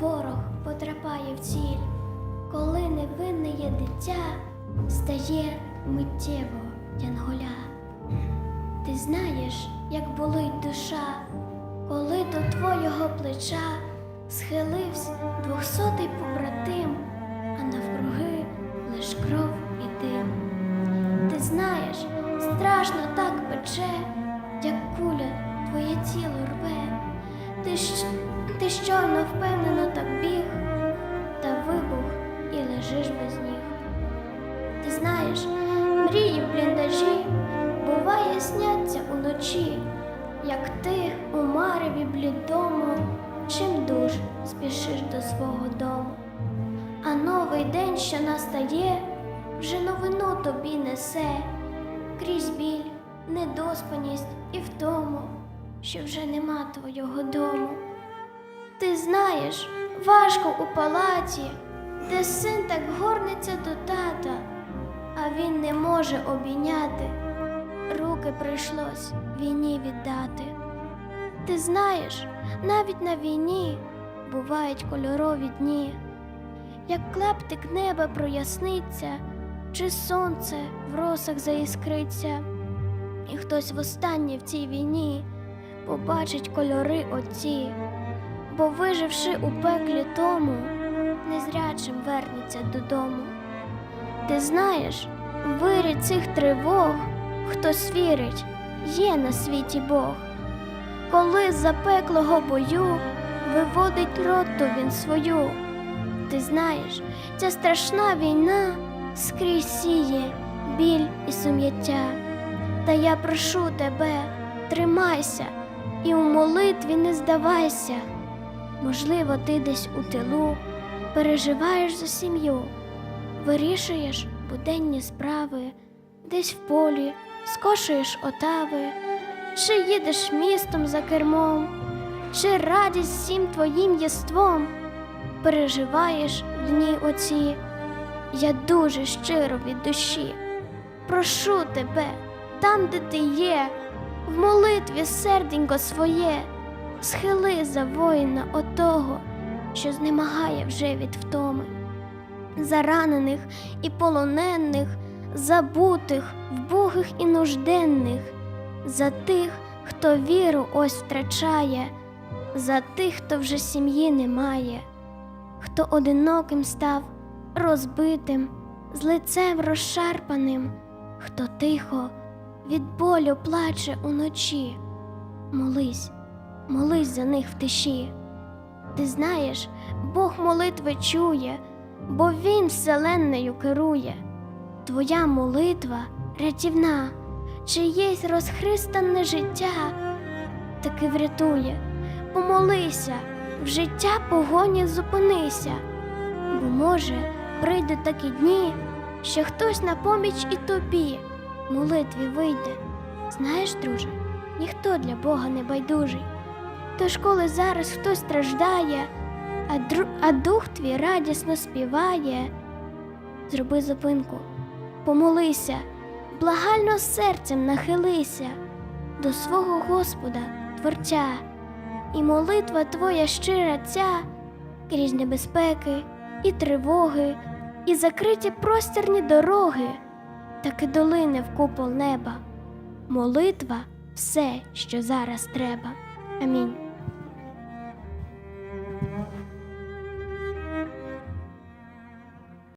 ворог потрапляє в ціль, коли невинне є дитя, стає миттєво янголя. Ти знаєш, як болить душа, коли до твого плеча схилився двохсотий побратим, а навкруги лиш кров і дим. Ти знаєш, страшно так пече, як куля твоє тіло рве. Ти, щ- ти щойно впевнено так біг, та вибух і лежиш без ніг. Ти знаєш, мрії бліндажі, буває, сняться уночі, як ти у мареві блідому, чим душ спішиш до свого дому. А новий день, що настає, вже новину тобі несе, крізь біль, недоспаність і втому, що вже нема твого дому. Ти знаєш, важко у палаті, де син так горниться до тата, а він не може обійняти, руки прийшлось війні віддати. Ти знаєш, навіть на війні бувають кольорові дні, як клептик неба проясниться, чи сонце в росах заіскриться, і хтось востаннє в цій війні побачить кольори оці, бо виживши у пеклі тому, незрячим вернеться додому. Ти знаєш, вирі цих тривог, хтось вірить, є на світі Бог. Коли з запеклого бою виводить роту він свою. Ти знаєш, ця страшна війна скрізь сіє біль і сум'яття. Та я прошу тебе, тримайся і у молитві не здавайся. Можливо, ти десь у тилу переживаєш за сім'ю, вирішуєш буденні справи, десь в полі скошуєш отави, чи їдеш містом за кермом, чи радість всім твоїм єством переживаєш в дні оці. Я дуже щиро від душі. Прошу тебе, там, де ти є, в молитві серденько своє, схили за воїна отого, що знемагає вже від втоми, за ранених і полонених, забутих, вбогих і нужденних, за тих, хто віру ось втрачає, за тих, хто вже сім'ї не має, хто одиноким став, розбитим, з лицем розшарпаним, хто тихо від болю плаче уночі. Молись, молись за них в тиші. Ти знаєш, Бог молитви чує, бо Він вселенною керує. Твоя молитва рятівна, чиєсь розхристане життя таки врятує. Помолися, в життя погоні зупинися, бо може прийде такі дні, що хтось на поміч і тобі молитві вийде. Знаєш, друже, ніхто для Бога не байдужий. Тож, коли зараз хтось страждає, а, дру... а дух твій радісно співає, зроби зупинку, помолися, благально серцем нахилися до свого Господа, Творця, і молитва твоя щира ця крізь небезпеки і тривоги, і закриті простірні дороги, таки долине в купол неба. Молитва все, що зараз треба. Амінь.